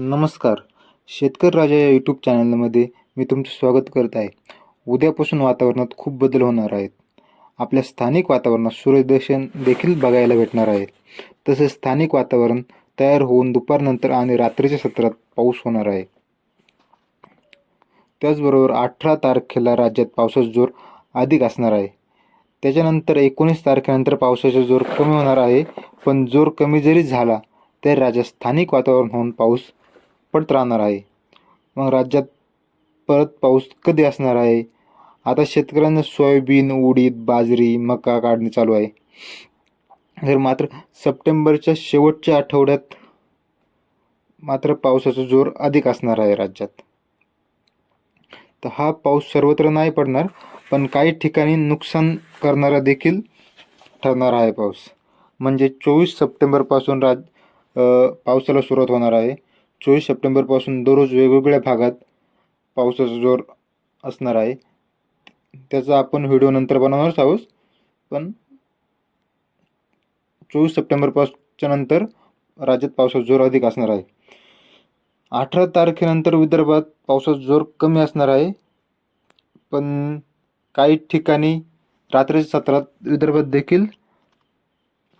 नमस्कार. शेतकरी राजा या यूट्यूब चॅनलमध्ये मी तुमचं स्वागत करत आहे. उद्यापासून वातावरणात खूप बदल होणार आहेत. आपल्या स्थानिक वातावरणात सूर्यदर्शन देखील बघायला भेटणार आहे. तसेच स्थानिक वातावरण तयार होऊन दुपारनंतर आणि रात्रीच्या सत्रात पाऊस होणार आहे. त्याचबरोबर अठरा तारखेला राज्यात पावसाचा जोर अधिक असणार आहे. त्याच्यानंतर एकोणीस तारखेनंतर पावसाचा जोर कमी होणार आहे. पण जोर कमी जरी झाला तर राज्यात स्थानिक वातावरण होऊन पाऊस पडत राहणार आहे. मग राज्यात परत पाऊस कधी असणार आहे? आता शेतकऱ्यांना सोयाबीन उडीद बाजरी मका काढणे चालू आहे. तर मात्र सप्टेंबरच्या शेवटच्या आठवड्यात मात्र पावसाचा जोर अधिक असणार आहे राज्यात. तर हा पाऊस सर्वत्र नाही पडणार पण काही ठिकाणी नुकसान करणारा देखील ठरणार आहे पाऊस. म्हणजे चोवीस सप्टेंबरपासून राज पावसाला सुरुवात होणार आहे. चोवीस सप्टेंबरपासून दररोज वेगवेगळ्या भागात पावसाचा जोर असणार आहे. त्याचा आपण व्हिडिओ नंतर बनवणारच आहोत. पण चोवीस सप्टेंबरपासच्या नंतर राज्यात पावसाचा जोर अधिक असणार आहे. अठरा तारखेनंतर विदर्भात पावसाचा जोर कमी असणार आहे. पण काही ठिकाणी रात्रीच्या सत्रात विदर्भात देखील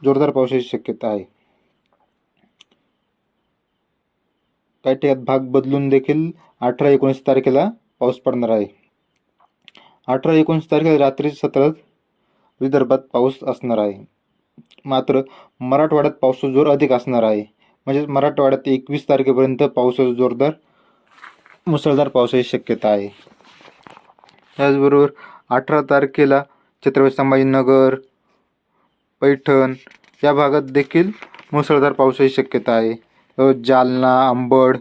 जोरदार पावसाची शक्यता आहे. काही ठिकाणी भाग बदलून देखील अठरा एकोणीस तारखेला पाऊस पडणार आहे. अठरा एकोणीस तारखेला रात्रीच्या सत्रात विदर्भात पाऊस असणार आहे. मात्र मराठवाड्यात पावसाचा जोर अधिक असणार आहे. म्हणजेच मराठवाड्यात एकवीस तारखेपर्यंत पावसाचा जोरदार मुसळधार पावसाची शक्यता आहे. त्याचबरोबर अठरा तारखेला छत्रपती संभाजीनगर पैठण या भागात देखील मुसळधार पावसाची शक्यता आहे. जालना अंबड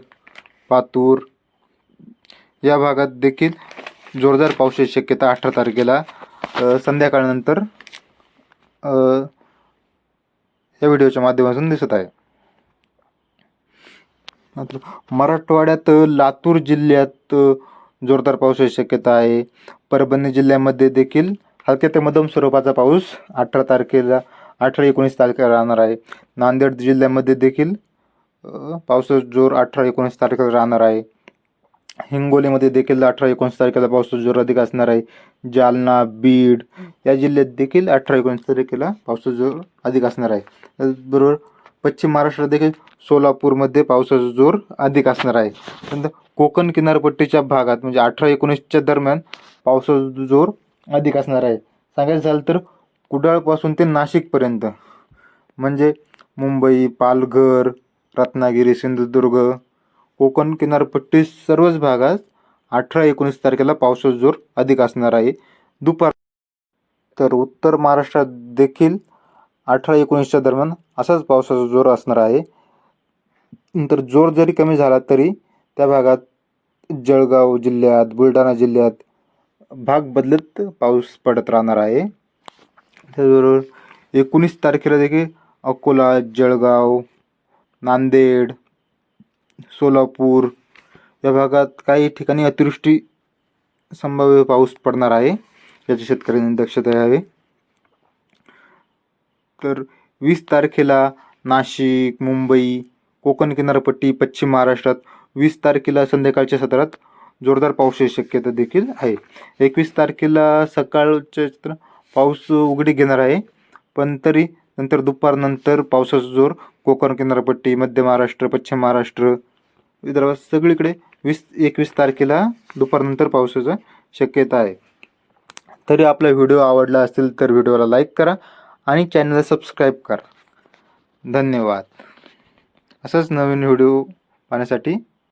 पातूर या भागात देखील जोरदार पावसाची शक्यता अठरा तारखेला संध्याकाळनंतर या व्हिडिओच्या माध्यमातून दिसत आहे. मात्र मराठवाड्यात लातूर जिल्ह्यात जोरदार पावसाची शक्यता आहे. परभणी जिल्ह्यामध्ये देखील हलक्या ते मध्यम स्वरूपाचा पाऊस अठरा तारखेला अठरा एकोणीस तारखेला राहणार आहे. नांदेड जिल्ह्यामध्ये देखील पावसाचा जोर अठरा एकोणीस तारखेला राहणार आहे. हिंगोलीमध्ये देखील अठरा एकोणीस तारखेला पावसाचा जोर अधिक असणार आहे. जालना बीड या जिल्ह्यात देखील अठरा एकोणीस तारखेला पावसाचा जोर अधिक असणार आहे. त्याचबरोबर पश्चिम महाराष्ट्रात देखील सोलापूरमध्ये पावसाचा जोर अधिक असणार आहे. नंतर कोकण किनारपट्टीच्या भागात म्हणजे अठरा एकोणीसच्या दरम्यान पावसाचा जोर अधिक असणार आहे. सांगायचं झालं तर कुडाळपासून ते नाशिकपर्यंत. म्हणजे मुंबई पालघर रत्नागिरी सिंधुदुर्ग कोकण किनारपट्टी सर्वच भागात अठरा एकोणीस तारखेला पावसाचा जोर अधिक असणार आहे. दुपार तर उत्तर महाराष्ट्रात देखील अठरा एकोणीसच्या दरम्यान असाच पावसाचा जोर असणार आहे. नंतर जोर जरी कमी झाला तरी त्या भागात जळगाव जिल्ह्यात बुलढाणा जिल्ह्यात भाग बदलत पाऊस पडत राहणार आहे. त्याचबरोबर एकोणीस तारखेला देखील अकोला जळगाव नांदेड सोलापूर या भागात काही ठिकाणी अतिवृष्टी संभाव्य पाऊस पडणार आहे याची शेतकऱ्यांनी दक्षता घ्यावी. तर वीस तारखेला नाशिक मुंबई कोकण किनारपट्टी पश्चिम महाराष्ट्रात वीस तारखेला संध्याकाळच्या सत्रात जोरदार पावसाची शक्यता देखील आहे. एकवीस तारखेला सकाळच्या चित्र पाऊस उघडी घेणार आहे पण तरी नंतर दुपारनंतर पावसाचा जोर कोकण किनारपट्टी मध्य महाराष्ट्र पश्चिम महाराष्ट्र विदर्भात सगळीकडे वीस एकवीस तारखेला दुपारनंतर पावसाचा शक्यता आहे. तरी आपला व्हिडिओ आवडला असेल तर व्हिडिओला लाईक करा आणि चॅनलला सबस्क्राईब करा. धन्यवाद. असंच नवीन व्हिडिओ पाहण्यासाठी